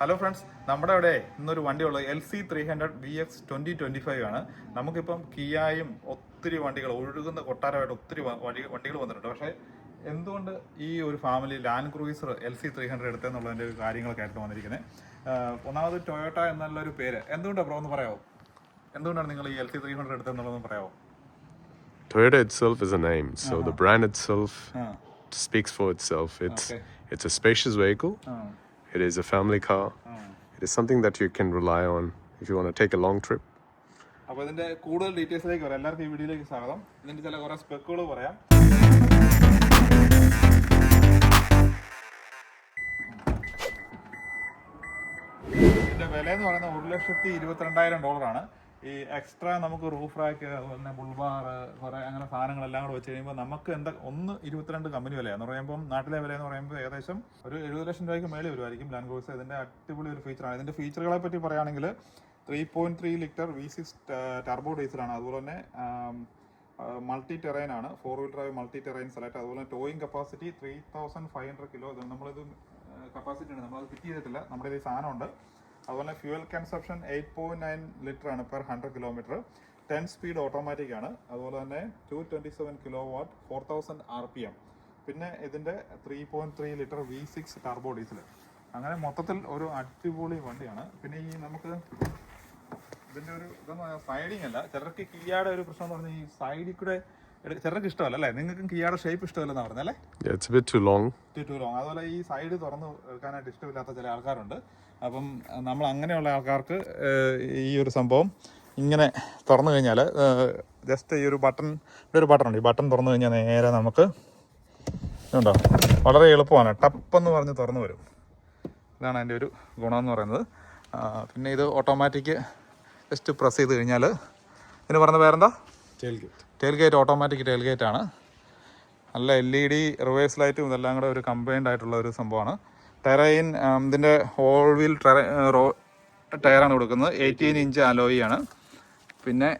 Hello friends നമ്മുടെ അവിടെ ഇന്നൊരു വണ്ടിയുള്ളത് L C three hundred V X twenty twenty five ആണ് നമുക്കിപ്പം കിയായും ഒത്തിരി വണ്ടികൾ ഒഴുകുന്ന കൊട്ടാരമായിട്ട് ഒത്തിരി വണ്ടി വണ്ടികൾ വന്നിട്ടുണ്ട് പക്ഷേ എന്തുകൊണ്ട് ഈ ഒരു family Land Cruiser L C three hundred എടുത്തെന്നുള്ളതിന്റെ ഒരു കാര്യങ്ങളൊക്കെ ആയിട്ട് വന്നിരിക്കുന്നത് ഒന്നാമത് ടൊയോട്ട എന്നുള്ളൊരു പേര് എന്തുകൊണ്ടാണ് ബ്രോ ഒന്ന് പറയാമോ എന്തുകൊണ്ടാണ് നിങ്ങൾ ഈ എൽ സി ത്രീ ഹൺഡ്രഡ് എടുത്തെന്നുള്ളതെന്ന് പറയാമോ Toyota itself is a name, so uh-huh. the brand itself uh-huh. speaks for itself. It's Okay. it's a spacious vehicle. ആ It is a family car. ആ It is something that you can rely on if you want to take a long trip. അപ്പോൾ ഇതിന്റെ കൂടുതൽ ഡീറ്റെയിൽസിലേക്ക് വരാം. എല്ലാവർക്കും ഈ വീഡിയോയിലേക്ക് സ്വാഗതം. ഇതിന്റെ ചില കുറെ സ്പെക്കുകൾ പറയാം. ഇതിന്റെ വില എന്ന് പറയുന്നത് ഒരു ലക്ഷത്തി ഇരുപത്തിരണ്ടായിരം ഡോളറാണ് ഈ എക്സ്ട്രാ നമുക്ക് റൂഫ് റാക്ക് പിന്നെ ബുൾബാർ കുറെ അങ്ങനെ സാധനങ്ങളെല്ലാം കൂടെ വെച്ച് കഴിയുമ്പോൾ നമുക്ക് എന്താ ഒന്ന് ഇരുപത്തിരണ്ട് കമ്പനി എന്ന് പറയുമ്പോൾ നാട്ടിലെ വില എന്ന് പറയുമ്പോൾ ഏകദേശം ഒരു എഴുപത് ലക്ഷം രൂപയ്ക്ക് മേലെ വരുമായിരിക്കും ലാൻഡ് ക്രൂസർ ഇതിന്റെ അടിപൊളി ഒരു ഫീച്ചറാണ് ഇതിന്റെ ഫീച്ചറുകളെ പറ്റി പറയുകയാണെങ്കിൽ three point three litre V six turbo ഡീസലാണ് അതുപോലെ തന്നെ മൾട്ടി ടെറൈൻ ആണ്. Four wheel drive multi terrain select അതുപോലെ towing capacity three thousand five hundred kilo നമ്മളിത് കപ്പാസിറ്റി ഉണ്ട്. നമ്മളത് ഫിറ്റ് ചെയ്തിട്ടില്ല. നമ്മുടെ ഈ സാധനമുണ്ട്. അതുപോലെ fuel consumption eight point nine litre ആണ് per hundred kilometre. Ten speed automatic ആണ്. അതുപോലെ തന്നെ two twenty seven kilowatt four thousand R P M പിന്നെ ഇതിന്റെ three point three litre V six turbo diesel. അങ്ങനെ മൊത്തത്തിൽ ഒരു അടിപൊളി വണ്ടിയാണ്. പിന്നെ ഈ നമുക്ക് ഇതിന്റെ ഒരു ഇതൊന്നും സൈഡിങ് അല്ല. ചിലർക്ക് കിയാടെ ഒരു പ്രശ്നം എന്ന് പറഞ്ഞാൽ ഈ സൈഡിൽ കൂടെ ചിലർക്ക് ഇഷ്ടമല്ല അല്ലേ? നിങ്ങൾക്കും കിയാടെ ഷേപ്പ് ഇഷ്ടമല്ലെന്ന് പറഞ്ഞല്ലേ Yeah, bit too bit too too long അതുപോലെ ഈ സൈഡ് തുറന്ന് എടുക്കാനായിട്ട് ഇഷ്ടമില്ലാത്ത ചില ആൾക്കാരുണ്ട്. അപ്പം നമ്മൾ അങ്ങനെയുള്ള ആൾക്കാർക്ക് ഈ ഒരു സംഭവം ഇങ്ങനെ തുറന്നു കഴിഞ്ഞാൽ ജസ്റ്റ് ഈ ഒരു ബട്ടൺ ഇവിടെ ഒരു ബട്ടൺ ഉണ്ട്. ഈ ബട്ടൺ തുറന്നു കഴിഞ്ഞാൽ നേരെ നമുക്ക് ഉണ്ടോ വളരെ എളുപ്പമാണ്. ടപ്പ് എന്ന് പറഞ്ഞ് തുറന്നു വരും. ഇതാണ് അതിന്റെ ഒരു ഗുണമെന്ന് പറയുന്നത്. പിന്നെ ഇത് ഓട്ടോമാറ്റിക് ജസ്റ്റ് പ്രസ് ചെയ്ത് കഴിഞ്ഞാൽ ഇതിന് പറഞ്ഞ പേരെന്താ? Tailgate. Tailgate automatic tailgate ആണ്. നല്ല എൽ ഇ ഡി റിവേഴ്സ് ലൈറ്റും ഇതെല്ലാം കൂടെ ഒരു കമ്പൈൻഡ് ആയിട്ടുള്ള ഒരു സംഭവമാണ്. ടെറൈൻ ഇതിന്റെ ഹോൾ വീൽ ടെറ റോ ടയറാണ് കൊടുക്കുന്നത്. എയ്റ്റീൻ ഇഞ്ച് അലോയി ആണ്. പിന്നെ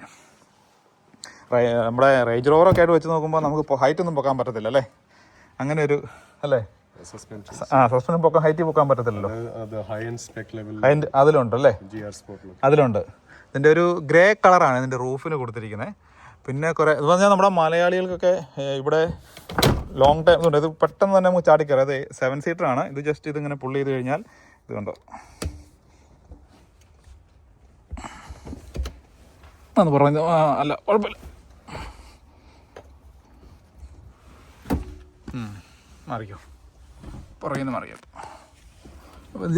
നമ്മുടെ റേഞ്ച് റോവറൊക്കെ ആയിട്ട് വെച്ച് നോക്കുമ്പോൾ നമുക്ക് ഹൈറ്റ് ഒന്നും പൊക്കാൻ പറ്റത്തില്ല അല്ലേ? അങ്ങനെ ഒരു അല്ലേ? സസ്പെൻഷൻ ആ സസ്പെൻഷൻ പൊക്കാൻ ഹൈറ്റ് പൊക്കാൻ പറ്റത്തില്ലല്ലോ. അതിലുണ്ട് അല്ലേ. അതിലുണ്ട്. ഇതിന്റെ ഒരു ഗ്രേ കളറാണ് ഇതിന്റെ റൂഫിന് കൊടുത്തിരിക്കുന്നത് പിന്നെ കുറേ എന്ന് പറഞ്ഞാൽ നമ്മുടെ മലയാളികൾക്കൊക്കെ ഇവിടെ ലോങ് ടൈം ഉണ്ട് ഇത് പെട്ടെന്ന് തന്നെ നമുക്ക് ചാടിക്കയറാം അതെ സെവൻ സീറ്റർ ആണ്. ഇത് ജസ്റ്റ് ഇതിങ്ങനെ പുള്ളി ചെയ്ത് കഴിഞ്ഞാൽ ഇത് കണ്ടോ? പറഞ്ഞു അല്ല കുഴപ്പമില്ല. മാറിക്കോ. പുറകിൽ നിന്ന് മാറിക്കോ.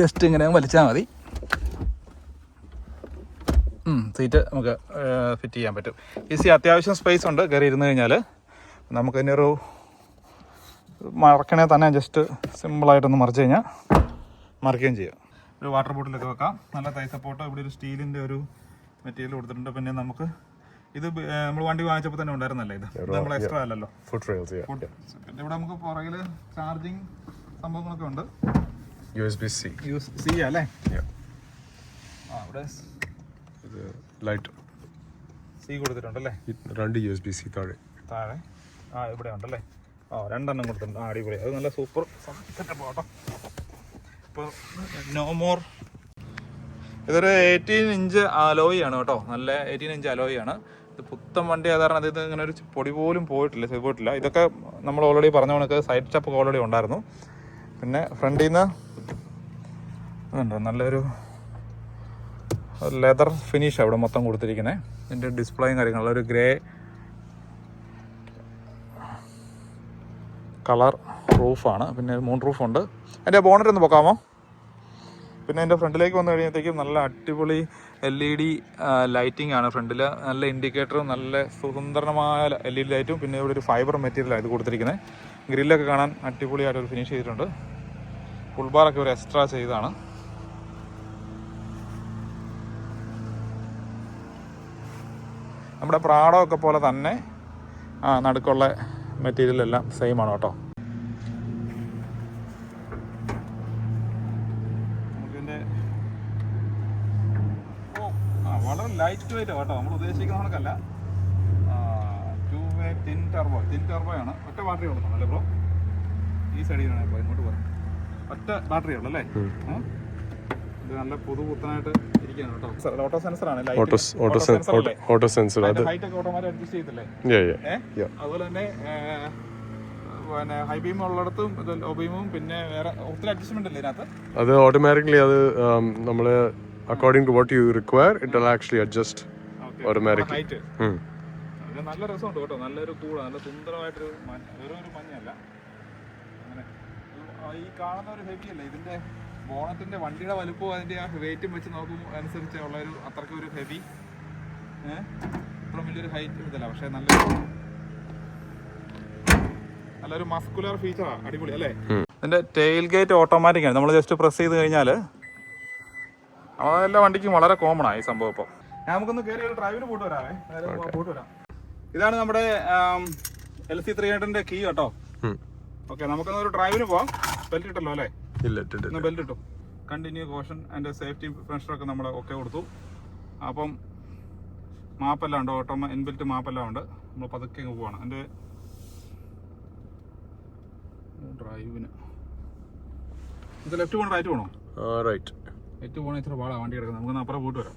ജസ്റ്റ് ഇങ്ങനെ വലിച്ചാൽ മതി. സീറ്റ് നമുക്ക് ഫിറ്റ് ചെയ്യാൻ പറ്റും. ഈസി അത്യാവശ്യം സ്പേസ് ഉണ്ട്. കയറി ഇരുന്ന് കഴിഞ്ഞാൽ നമുക്ക് ഇതിന്റെ ഒരു മറക്കണേ തന്നെ ജസ്റ്റ് സിമ്പിളായിട്ടൊന്ന് മറിച്ച് കഴിഞ്ഞാൽ മറിക്കുകയും ചെയ്യാം. ഒരു വാട്ടർ ബോട്ടിലൊക്കെ വെക്കാം. നല്ല തൈ സപ്പോർട്ട് ഇവിടെ ഒരു സ്റ്റീലിന്റെ ഒരു മെറ്റീരിയൽ കൊടുത്തിട്ടുണ്ട്. പിന്നെ നമുക്ക് ഇത് നമ്മൾ വണ്ടി വാങ്ങിച്ചപ്പോൾ തന്നെ ഉണ്ടായിരുന്നല്ലേ ഇത്? നമ്മൾ എക്സ്ട്രാ അല്ലല്ലോ. ഇവിടെ നമുക്ക് പുറകിൽ ചാർജിങ് സംഭവങ്ങളൊക്കെ ഉണ്ട്. യു എസ് ബി സി അല്ലേ? Yeah. ആ ഇവിടെ Light. സി കൊടുത്തിട്ടുണ്ടല്ലേ? രണ്ട് യുഎസ്ബി സി താഴെ. താഴെ. ആ ഇവിടെ ഉണ്ടല്ലേ? ആ രണ്ടെണ്ണം കൊടുത്തിട്ടുണ്ട്. ആ അടിപൊളി. അത് നല്ല സൂപ്പർ സെറ്റപ്പ് കേട്ടോ ഇപ്പോൾ നോ മോർ ഇതൊരു എയ്റ്റീൻ ഇഞ്ച് അലോയി ആണ് കേട്ടോ. നല്ല എയ്റ്റീൻ ഇഞ്ച് അലോയി ആണ്. ഇത് പുത്തൻ വണ്ടി ആധാരണ ഇത് ഇങ്ങനെ ഒരു പൊടി പോലും പോയിട്ടില്ല പോയിട്ടില്ല ഇതൊക്കെ നമ്മൾ ഓൾറെഡി പറഞ്ഞ കണക്ക് സൈഡ് സ്റ്റെപ്പ് ഓൾറെഡി ഉണ്ടായിരുന്നു. പിന്നെ ഫ്രണ്ടിൽ നിന്ന് ഇതുണ്ട്. നല്ലൊരു ലെതർ ഫിനിഷ് അവിടെ മൊത്തം കൊടുത്തിരിക്കുന്നത് ഇതിന്റെ ഡിസ്പ്ലേയും കാര്യങ്ങളും ഒരു ഗ്രേ കളർ റൂഫാണ് പിന്നെ മൂൺ റൂഫുണ്ട് എന്റെ ബോണറ്റ് ഒന്ന് പൊക്കാമോ? പിന്നെ എന്റെ ഫ്രണ്ടിലേക്ക് വന്നു കഴിയുമ്പോഴത്തേക്കും നല്ല അടിപൊളി എൽ ഇ ഡി ലൈറ്റിംഗ് ആണ് ഫ്രണ്ടിൽ നല്ല ഇൻഡിക്കേറ്ററും നല്ല സുന്ദരമായ എൽ ഇ ഡി ലൈറ്റും പിന്നെ ഇവിടെ ഒരു ഫൈബർ മെറ്റീരിയലാണ് ഇത് കൊടുത്തിരിക്കുന്നത് ഗ്രില്ലൊക്കെ കാണാൻ അടിപൊളിയായിട്ട് ഒരു ഫിനിഷ് ചെയ്തിട്ടുണ്ട് ഫുൾ ബാറൊക്കെ ഒരു എക്സ്ട്രാ ചെയ്തതാണ്. നമ്മുടെ പ്രാടമൊക്കെ ഒക്കെ പോലെ തന്നെ ആ നടുക്കുള്ള മെറ്റീരിയലെല്ലാം സെയിം ആണ് കേട്ടോ. വളരെ ലൈറ്റ് വെയിറ്റ് കേട്ടോ. നമ്മൾ ഉദ്ദേശിക്കുന്ന കണക്കല്ല. Two way thin turbo thin turbo ആണ്. ഒറ്റ ബാറ്ററി ഉള്ളൂ അല്ലേ ബ്രോ ഈ സൈഡിലാണ് ഇപ്പോൾ ഇങ്ങോട്ട് പോകാം ഒറ്റ ബാറ്ററി ഉള്ളൂ അല്ലേ? നല്ല പുതുപുത്തനായിട്ട് ഇരിക്കുകയാണ് കേട്ടോ. ഓട്ടോ സെൻസർ ആണ് ഓട്ടോ sen- ഓട്ടോ സെൻസർ. അത്. ഹൈറ്റ് ഒക്കെ ഓട്ടോമാറ്റിക് അഡ്ജസ്റ്റ് ചെയ്തില്ലേ? അതുപോലെ തന്നെ പിന്നെ ഹൈ ബീം ഉള്ളിടത്തും ലോ ബീമും പിന്നെ വേറെ ഒത്തിരി അഡ്ജസ്റ്റ്മെന്റ് ഇതിനകത്ത്? അത് ഓട്ടോമാറ്റിക്കലി അത് നമ്മൾ according to what you require it will actually adjust automatically നല്ല രസമുണ്ട് കേട്ടോ. നല്ലൊരു കൂട നല്ല സുന്ദരമായിട്ടൊരു മഞ്ഞ വെറും ഒരു മഞ്ഞല്ല അങ്ങനെ ഈ കാണുന്ന ഒരു ഹെവി അല്ലേ ഇതിന്റെ? ബോണറ്റിന്റെ വണ്ടിയുടെ വലുപ്പവും അതിന്റെ ആ വെയിറ്റും വെച്ച് നോക്കുമ്പോൾ അനുസരിച്ച് ഉള്ള ഒരു അത്രയ്ക്ക് ഒരു ഹെവി ഇത്ര വലിയൊരു ഹൈറ്റ് ഇതല്ല പക്ഷെ നല്ല നല്ലൊരു മസ്കുലർ ഫീച്ചറാണ് അടിപൊളി അല്ലേ? അതിന്റെ ടെയിൽ ഗേറ്റ് ഓട്ടോമാറ്റിക് ആണ്. നമ്മൾ ജസ്റ്റ് പ്രസ് ചെയ്ത് കഴിഞ്ഞാൽ അതെല്ലാ വണ്ടിക്കും വളരെ കോമൺ ആണ് ഈ സംഭവം ഇപ്പൊ. ഞാൻ നമുക്കൊന്ന് കയറി ഒരു ഡ്രൈവിന് പോയിട്ട് വരാമേ നേരെ പോയിട്ട് വരാം. ഇതാണ് നമ്മുടെ എൽ സി ത്രീ ഹൺഡ്രഡിന്റെ കീ കേട്ടോ. ഓക്കെ നമുക്കൊന്ന് ഒരു ഡ്രൈവിന് പോവാം. ബെൽറ്റ് ഇട്ടല്ലോ അല്ലേ? ഇല്ല ഇട്ടിട്ടില്ല ബെൽറ്റ് ഇട്ടു. കണ്ടിന്യൂ കോഷൻ അതിന്റെ സേഫ്റ്റി ഒക്കെ നമ്മൾ ഒക്കെ കൊടുത്തു. അപ്പം മാപ്പെല്ലാം ഉണ്ട് ഓട്ടോ ഇൻബിൽറ്റ് മാപ്പെല്ലാം ഉണ്ട് നമ്മൾ പതുക്കെ അങ്ങ് പോവാണ്. എന്റെ ഡ്രൈവിന് ഇത് ലെഫ്റ്റ് പോകണം റൈറ്റ് പോകണോ റൈറ്റ് ലെഫ്റ്റ് പോകണ ഇത്ര പാടാ വണ്ടി കിടക്കുന്നത്. നമുക്ക് അപ്പുറം പോയിട്ട് വരാം.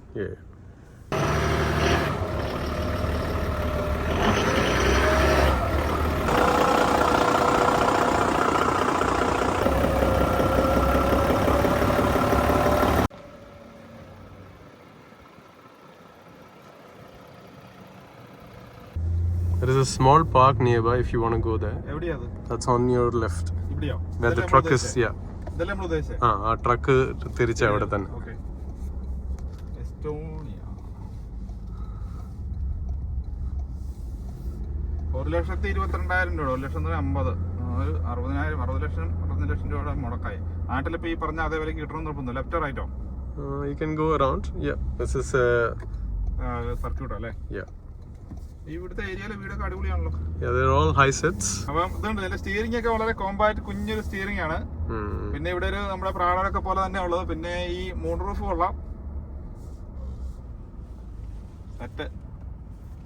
Small park nearby if you want to go there. That's on your left. ഇവിടെയോ? Where the truck is, yeah. ഇതല്ലേ നമ്മൾ ഉദ്ദേശിച്ചത് ആ ആ ട്രക്ക് തിരിച്ച അവിടെ തന്നെ. ഓക്കേ. എസ്റ്റോണിയ. ഒരു ലക്ഷത്തി ഇരുപത്തിരണ്ടായിരം രൂപ ഒരു ലക്ഷം എന്ന് അമ്പത് ഒരു അറുപതിനായിരം അറുപത് ലക്ഷം അറുപത് ലക്ഷം രൂപയുടെ മുടക്കായി. നാട്ടിലിപ്പോ ഈ പറഞ്ഞ അതേ വിലക്ക് കിട്ടണമെന്ന് നിർബന്ധം left റൈറ്റോ you can go around yeah this is circuit അല്ലേ? ഈ ഇവിടുത്തെ ഏരിയയിലെ വീടൊക്കെ അടിപൊളിയാണല്ലോ. ഹൈ സെറ്റ്സ് അപ്പം ഇതുണ്ട് നല്ല സ്റ്റിയറിംഗ് ഒക്കെ വളരെ കോമ്പാക്ട് കുഞ്ഞൊരു സ്റ്റിയറിംഗ് ആണ്. പിന്നെ ഇവിടെ ഒരു നമ്മുടെ പ്രാണനൊക്കെ പോലെ തന്നെ ഉള്ളത്. പിന്നെ ഈ മൂൺ റൂഫ് കൊള്ളാം.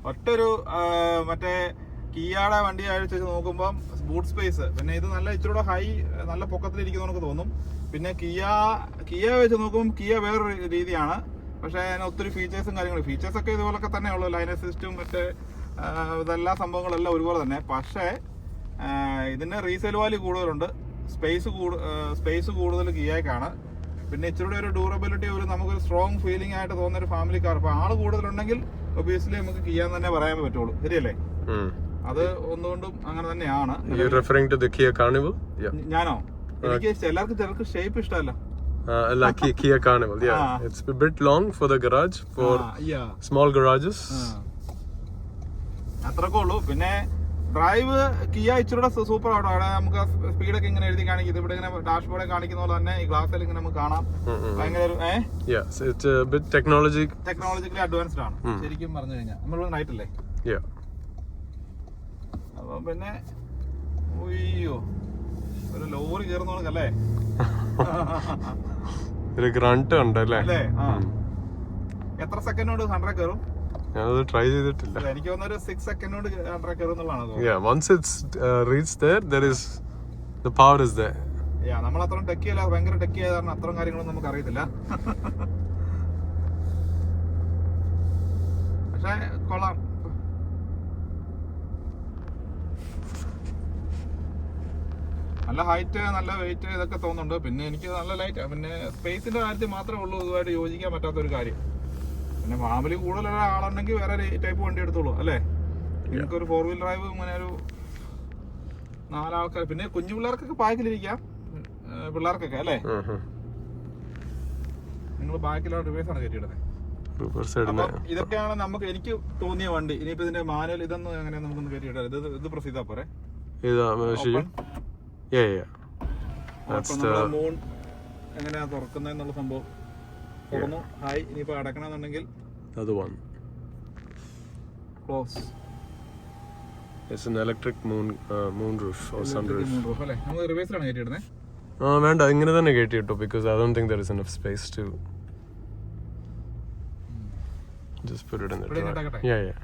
ഒറ്റ ഒരു മറ്റേ കിയാടെ വണ്ടി അഴിച്ച് നോക്കുമ്പോൾ ബൂട്ട് സ്പേസ് പിന്നെ ഇത് നല്ല ഇച്ചിരൂടെ ഹൈ നല്ല പൊക്കത്തിലിരിക്കുന്നു നമുക്ക് തോന്നും. പിന്നെ കിയ കിയ വെച്ച് നോക്കുമ്പോൾ കിയ വേറൊരു രീതിയാണ്. പക്ഷേ അതിന് ഒത്തിരി ഫീച്ചേഴ്സും കാര്യങ്ങളും. ഫീച്ചേഴ്സ് ഒക്കെ ഇതുപോലൊക്കെ തന്നെ ഉള്ളൂ. ലൈൻ സിസ്റ്റം മറ്റേ ഇതെല്ലാ സംഭവങ്ങളെല്ലാം ഒരുപോലെ തന്നെ. പക്ഷേ ഇതിന് റീസെയിൽ വാല്യൂ കൂടുതലുണ്ട്. സ്പേസ് കൂടു സ്പേസ് കൂടുതൽ കിയക്കാണ് പിന്നെ ഇച്ചിരി ഒരു ഡ്യൂറബിലിറ്റി ഒരു നമുക്കൊരു സ്ട്രോങ് ഫീലിംഗ് ആയിട്ട് തോന്നുന്ന ഒരു ഫാമിലി കാർ അപ്പോൾ ആൾ കൂടുതലുണ്ടെങ്കിൽ ഒബിയസ്ലി നമുക്ക് കിയാൻ തന്നെ പറയാൻ പറ്റുള്ളൂ. ശരിയല്ലേ? അത് ഒന്നുകൊണ്ടും അങ്ങനെ തന്നെയാണ്. ഞാനോ? എനിക്ക് ചിലർക്ക് ചിലർക്ക് ഷേപ്പ് ഇഷ്ടമല്ല. അല്ല like a Kia Carnival. It's a bit long for the for for garage yeah. Small garages ആ. അത്രക്കേ ഉള്ളൂ. പിന്നെ ഡ്രൈവ് കിയ ഇച്ചിരൂടെ സൂപ്പർ ആണ്. അവിടെ നമുക്ക് സ്പീഡൊക്കെ ഇങ്ങനെ എഴുതി കാണിക്കും. ഇത് ഇവിടെ ഇങ്ങനെ ഡാഷ്ബോർഡ് കാണിക്കുന്ന പോലെ തന്നെ ഈ ഗ്ലാസ്സിൽ ഇങ്ങനെ നമുക്ക് കാണാം. ഭയങ്കര ഒരു uh bit technology technologically advanced ആണ്. ശരിക്കും പറഞ്ഞു കഴിഞ്ഞാൽ നമ്മൾ നൈറ്റ് അല്ലേ? യാ അപ്പൊ പിന്നെ ഉയ്യോ ഒരു ലോറി കയറുന്ന കണക്കല്ലേ ഒരു ഗ്രണ്ട് ഉണ്ട് അല്ലേ? എത്ര സെക്കൻഡ് കൊണ്ട് കയറും? ഞാനത് ട്രൈ ചെയ്തിട്ടില്ല. എനിക്ക് തോന്നുന്നു ഒരു സിക്സ് സെക്കൻഡ് കൊണ്ട് ഹൺഡ്രഡ് കയറും എന്നുള്ളതാണ് Yeah, once it's uh, reached there, there is the power യാ നമ്മൾ അത്രയും ടെക്ക് ചെയ്യില്ല ഭയങ്കര ടെക്ക് ചെയ്ത കാരണം അത്രയും കാര്യങ്ങളൊന്നും നമുക്ക് അറിയത്തില്ല പക്ഷെ കൊള്ളാം. നല്ല ഹൈറ്റ് നല്ല വെയിറ്റ് ഇതൊക്കെ തോന്നുന്നുണ്ട്. പിന്നെ എനിക്ക് നല്ല ലൈറ്റ് പിന്നെ സ്പേസിന്റെ കാര്യത്തിൽ മാത്രമേ ഉള്ളൂ ഇതുമായിട്ട് യോജിക്കാൻ പറ്റാത്ത ഒരു കാര്യം. പിന്നെ ഫാമിലി കൂടുതലുള്ള ആളുണ്ടെങ്കിൽ വേറെ ടൈപ്പ് വണ്ടി എടുത്തോളൂ അല്ലേ? നിങ്ങൾക്ക് ഒരു ഫോർ വീൽ ഡ്രൈവ് ഇങ്ങനെ ഒരു നാലാൾക്കാർ പിന്നെ കുഞ്ഞു പിള്ളേർക്കൊക്കെ ബാക്കിലിരിക്കാം. പിള്ളേർക്കൊക്കെ അല്ലേ. നിങ്ങൾ ബാക്കിലാണ് റിവേഴ്സ് ആണ് കയറ്റിയിടുന്നത് ഇതൊക്കെയാണ് നമുക്ക് എനിക്ക് തോന്നിയ വണ്ടി. ഇനിയിപ്പോ ഇതിന്റെ മാനുവൽ ഇതൊന്നും എങ്ങനെയാ നമുക്കൊന്ന് കയറ്റി ഇത് ഇത് പ്രസിദ്ധ പോരെ. ഇതാ മൂൺ എങ്ങനെയാ തുറക്കുന്നതെന്നുള്ള സംഭവം. തുറന്നു. ഹായ് ഇനിയിപ്പോ അടക്കണമെന്നുണ്ടെങ്കിൽ other one. Close It's an electric moon uh, moon roof or sunroof. അല്ലേ? നമ്മൾ റിവേഴ്സിലാണ് കയറ്റിയിടുന്നത് ആ വേണ്ട ഇങ്ങനെ തന്നെ കയറ്റി കേട്ടോ because I don't think there is enough space to just put it in the track? Yeah yeah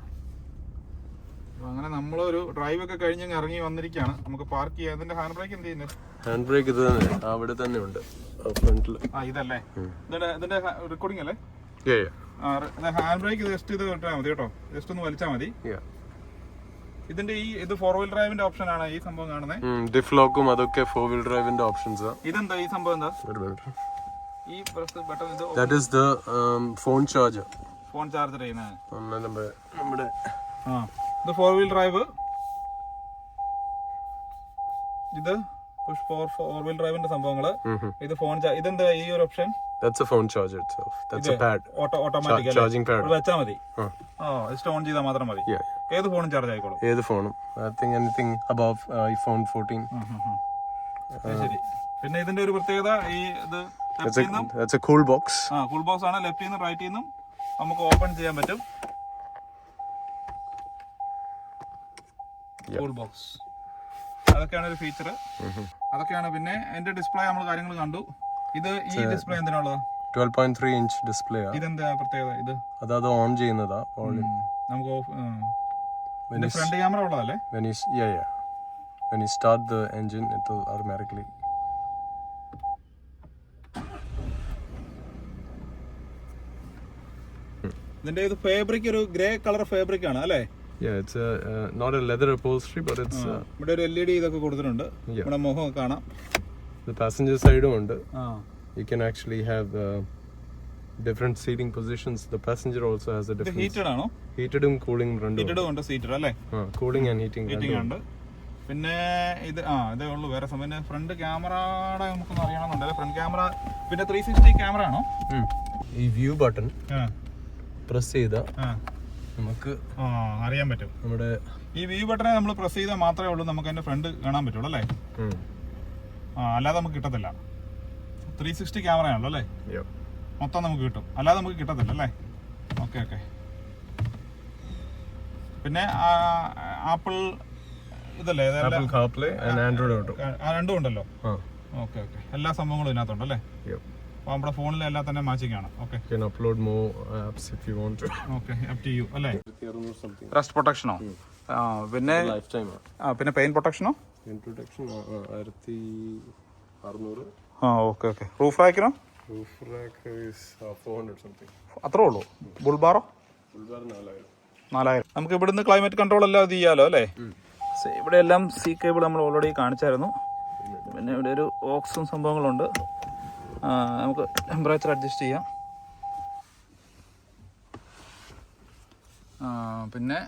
അങ്ങനെ നമ്മളൊരു ഡ്രൈവ് ഒക്കെ കഴിഞ്ഞ് ഇറങ്ങി വന്നിരിക്കുകയാണ് നമുക്ക് പാർക്ക് ചെയ്യാം. ഇതിന്റെ ഹാൻഡ് ബ്രേക്ക് എന്ത് ചെയ്യുന്നത് ഹാൻഡ് ബ്രേക്ക് ഇത് തന്നെ. അവിടെ തന്നെ ഉണ്ട്. ഫ്രണ്ടിൽ ആ ഇതല്ലേ? ഇതിന്റെ ഇതിന്റെ റെക്കോർഡിംഗ് അല്ലേ? ഹാൻഡ് ബ്രേക്ക് ജസ്റ്റ് ഇത് ഇട്ടാൽ മതി കേട്ടോ. ജസ്റ്റ് ഒന്ന് വലിച്ചാൽ മതി. ഇതിന്റെ ഈ ഇത് ഫോർ വീൽ ഡ്രൈവിന്റെ ഓപ്ഷൻ ആണ് ഈ സംഭവം കാണുന്നത് ഡിഫ്ലോക്കും അതൊക്കെ ഫോർ വീൽ ഡ്രൈവിന്റെ ഓപ്ഷൻസ് ഇതെന്താ ഈ സംഭവം എന്താ? ഈ ബട്ടൺ ഇത് that is the phone charger phone charger ചെയ്യുന്നത് നമ്മുടെ ആ. ഇത് ഫോർ വീൽ ഡ്രൈവ് ഇത് പുഷ് ഫോർ ഫോർ വീൽ ഡ്രൈവിന്റെ സംഭവങ്ങൾ ഇത് ഫോൺ ഇതെന്താ ഈ ഒരു option that's a phone charger itself that's a pad auto automatic charging pad വെച്ചാൽ മതി. ആ. ജസ്റ്റ് ഓൺ ചെയ്താൽ മാത്രം മതി. Yeah ഏത് ഫോണും ചാർജ് ആയിക്കോളും? ഏത് ഫോണും I think anything above iPhone fourteen അത് ശരി. പിന്നെ ഇതിന്റെ ഒരു പ്രത്യേകത ഈ ഇത് ലെഫ്റ്റിൽ നിന്നും എ കൂൾ ബോക്സ് ആ കൂൾ ബോക്സ് ആണ്. ലെഫ്റ്റിൽ നിന്നും റൈറ്റിൽ നിന്നും നമുക്ക് ഓപ്പൺ ചെയ്യാൻ പറ്റും. കൂൾ ബോക്സ് അതൊക്കെയാണ് ഒരു ഫീച്ചർ അതൊക്കെയാണ് പിന്നെ എന്റെ ഡിസ്പ്ലേ നമ്മൾ കാര്യങ്ങൾ കണ്ടു. ഇത് ഈ display എന്തിനുള്ളത്? Twelve point three inch display ഇതെന്താ പ്രത്യേകത ഇത്? അത് അത് ഓൺ ചെയ്യുന്നതാ നമുക്ക് ഓഫ് ഫ്രണ്ട് ക്യാമറ ഉള്ളതല്ലേ? Yeah yeah. When you start the engine it will automatically ഇതിന്റെ ഇത് ഫാബ്രിക് ഒരു ഗ്രേ കളർ ഫാബ്രിക് ആണ് അല്ലേ? Yeah it's a uh, not a leather upholstery but it's uh, ഇവിടെ ഒരു എൽ ഇ ഡി ഇതൊക്കെ കൊടുത്തിട്ടുണ്ട് ഇവിടെ മുഖം കാണാം the passenger side ഉണ്ട് ah you can actually have uh, different seating positions the passenger also has a different heated ആണോ heated um cooling രണ്ടും ഹീറ്റഡും ഉണ്ട് seater അല്ലേ uh, cooling and heating heating ഉണ്ട് പിന്നെ ഇത് ആ ഇതേ ഉള്ളൂ വേറെ സംഭവം പിന്നെ ഫ്രണ്ട് ക്യാമറയുടെ നമുക്കൊന്ന് അറിയണമെന്നുണ്ട് ഫ്രണ്ട് ക്യാമറ പിന്നെ ത്രീ സിക്സ്റ്റി ക്യാമറ ആണോ. ഈ വ്യൂ ബട്ടൺ പ്രസ് ചെയ്താൽ ആ നമുക്ക് ആ അറിയാൻ പറ്റും. നമ്മുടെ ഈ വ്യൂ ബട്ടനെ നമ്മൾ പ്രസ് ചെയ്താൽ മാത്രമേ ഉള്ളൂ നമുക്ക് അതിന്റെ ഫ്രണ്ട് കാണാൻ പറ്റുള്ളൂ അല്ലേ? ആ അല്ലാതെ നമുക്ക് കിട്ടത്തില്ല. ത്രീ സിക്സ്റ്റി ക്യാമറ ആണല്ലോ അല്ലേ. മൊത്തം നമുക്ക് കിട്ടും. അല്ലാതെ നമുക്ക് കിട്ടത്തില്ല അല്ലേ? ഓക്കെ ഓക്കെ പിന്നെ ആപ്പിൾ ഇതല്ലേ ആൻഡ്രോയിഡ് രണ്ടും ഉണ്ടല്ലോ. ഓക്കെ ഓക്കെ എല്ലാ സംഭവങ്ങളും ഇതിനകത്തുണ്ട് അല്ലേ? Yep. അപ്പോൾ നമ്മുടെ ഫോണിൽ എല്ലാം തന്നെ മാച്ചിങ് ആണ്. Okay upload can upload more apps if you want to. Okay up to you അല്ലേ? Something. റസ്റ്റ് പ്രൊട്ടക്ഷനോ ആ പിന്നെ Lifetime. ആ പിന്നെ പെയിൻ പ്രൊട്ടക്ഷനോ Introduction ആയിരത്തി അറുന്നൂറ്. ആ okay okay roof റാക്കിനോ roof rack is four hundred something അത്രേ ഉള്ളൂ. ബുൾബാറോ ഉൾബാർ നാലായിരം. നാലായിരം. നമുക്ക് ഇവിടുന്ന് ക്ലൈമറ്റ് കൺട്രോൾ എല്ലാം ഇത് ചെയ്യാലോ അല്ലേ? സേ, ഇവിടെ എല്ലാം സി കേബിൾ നമ്മൾ ഓൾറെഡി കാണിച്ചായിരുന്നു. പിന്നെ ഇവിടെ ഒരു ഓക്സും സംഭവങ്ങളുണ്ട്. നമുക്ക് ടെമ്പറേച്ചർ അഡ്ജസ്റ്റ് ചെയ്യാം. ആ, പിന്നെ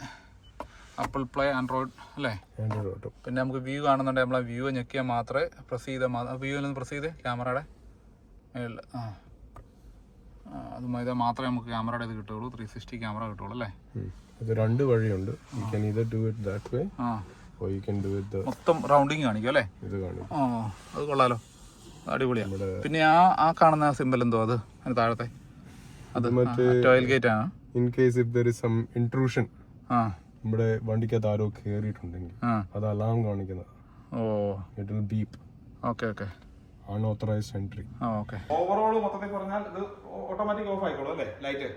ആപ്പിൾ പ്ലേ ആൻഡ്രോയിഡ് അല്ലേ? പിന്നെ നമുക്ക് വ്യൂ കാണുന്നുണ്ടെങ്കിൽ നമ്മളെ വ്യൂ ഞെക്കിയാൽ മാത്രമേ പ്രസ് ചെയ്താൽ വ്യൂവിലൊന്ന് പ്രസ് ചെയ്ത് ക്യാമറയുടെ മേളിൽ ആ. ആ, അതുമായി ഇതാ മാത്രമേ നമുക്ക് ക്യാമറയുടെ ഇത് കിട്ടുള്ളൂ ത്രീ സിക്സ്റ്റി ക്യാമറ കിട്ടുള്ളൂ അല്ലേ? ഇത് രണ്ട് വഴിയുണ്ട്. You can either do it that way ആ. Or you can do it മൊത്തം റൗണ്ടിങ് കാണിക്കും അല്ലേ? ഇത് കാണിക്കും. ആ അത് കൊള്ളാലോ. അടിപൊളിയാണ് പിന്നെ ആ ആ കാണുന്ന സിമ്പൽ എന്തോ അത്? അതിന് താഴത്തെ. അത് ടോയ്ൽ ഗേറ്റ് ആണ്. In case if there is some intrusion ആ. നമ്മുടെ വണ്ടിക്കകത്ത് ആരോ കയറിയിട്ടുണ്ടെങ്കിൽ അത് അലാം കാണിക്കുന്നത്. ഓ. It will beep okay okay. Unauthorised entry okay. Overall മൊത്തത്തിൽ പറഞ്ഞാൽ ഇത് ഓട്ടോമാറ്റിക് ഓഫ് ആയിക്കോളും അല്ലേ? ലൈറ്റ്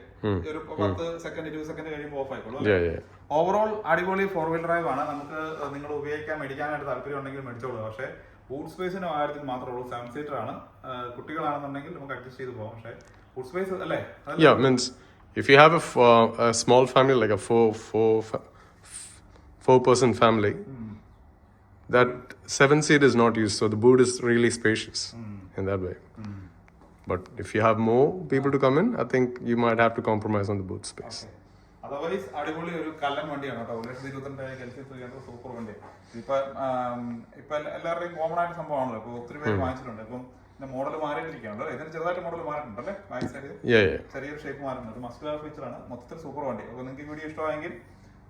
ഒരു പത്ത് സെക്കൻഡ് ഇരുപത് സെക്കൻഡ് കഴിയുമ്പോൾ ഓഫ് ആയിക്കോളും അല്ലേ? ഓവറോൾ അടിപൊളി ഫോർ വീൽ ഡ്രൈവ് ആണ്. നമുക്ക് നിങ്ങൾ ഉപയോഗിക്കാൻ മേടിക്കാനായിട്ട് താല്പര്യം ഉണ്ടെങ്കിൽ മേടിച്ചോളൂ. പക്ഷേ ബൂട്ട് സ്പേസിന് കാര്യത്തിൽ മാത്രമേ ഉള്ളൂ സെവൻ സീറ്റർ ആണ് ആ, കുട്ടികളാണെന്നുണ്ടെങ്കിൽ നമുക്ക് അഡ്ജസ്റ്റ് ചെയ്ത് പോകാം പക്ഷേ ബൂട്ട് സ്പേസ് അല്ലേ അതല്ലേ? Yeah, means if you have a, f- uh, a small family, like a four, four, fa- four person family, that seven seat is not used, so the boot is really spacious in that way. But if you have more people to come in, I think you might have to compromise on the boot space. Otherwise അടിപൊളി ഒരു കല്ലൻ വണ്ടിയാണ് കേട്ടോ. Bullet ഇരുപത്തിരണ്ടായിരം L C three hundred super വണ്ടി. ഇപ്പൊ ഇപ്പൊ എല്ലാവരുടെയും കോമൺ ആയിട്ട് സംഭവമാണല്ലോ. ഇപ്പൊ ഒത്തിരി പേര് വാങ്ങിച്ചിട്ടുണ്ട്. ഇപ്പം മോഡൽ മാറിയിട്ടിരിക്കുകയാണല്ലോ ഇതിന് ചെറുതായിട്ട് മോഡൽ മാറിയിട്ടുണ്ടല്ലേ ബാക്ക് സൈഡ് ചെറിയൊരു ഷേപ്പ് മാറിയിട്ടുണ്ട്. ഒരു ഫീച്ചർ ആണ്. മൊത്തത്തിൽ സൂപ്പർ വണ്ടി. അപ്പോൾ നിങ്ങൾക്ക് വീഡിയോ ഇഷ്ടമായെങ്കിൽ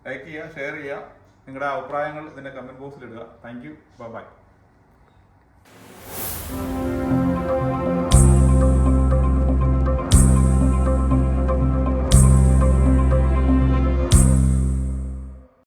ലൈക്ക് ചെയ്യുക ഷെയർ ചെയ്യുക. നിങ്ങളുടെ അഭിപ്രായങ്ങൾ ഇതിന്റെ കമന്റ് ബോക്സിൽ ഇടുക. Thank you by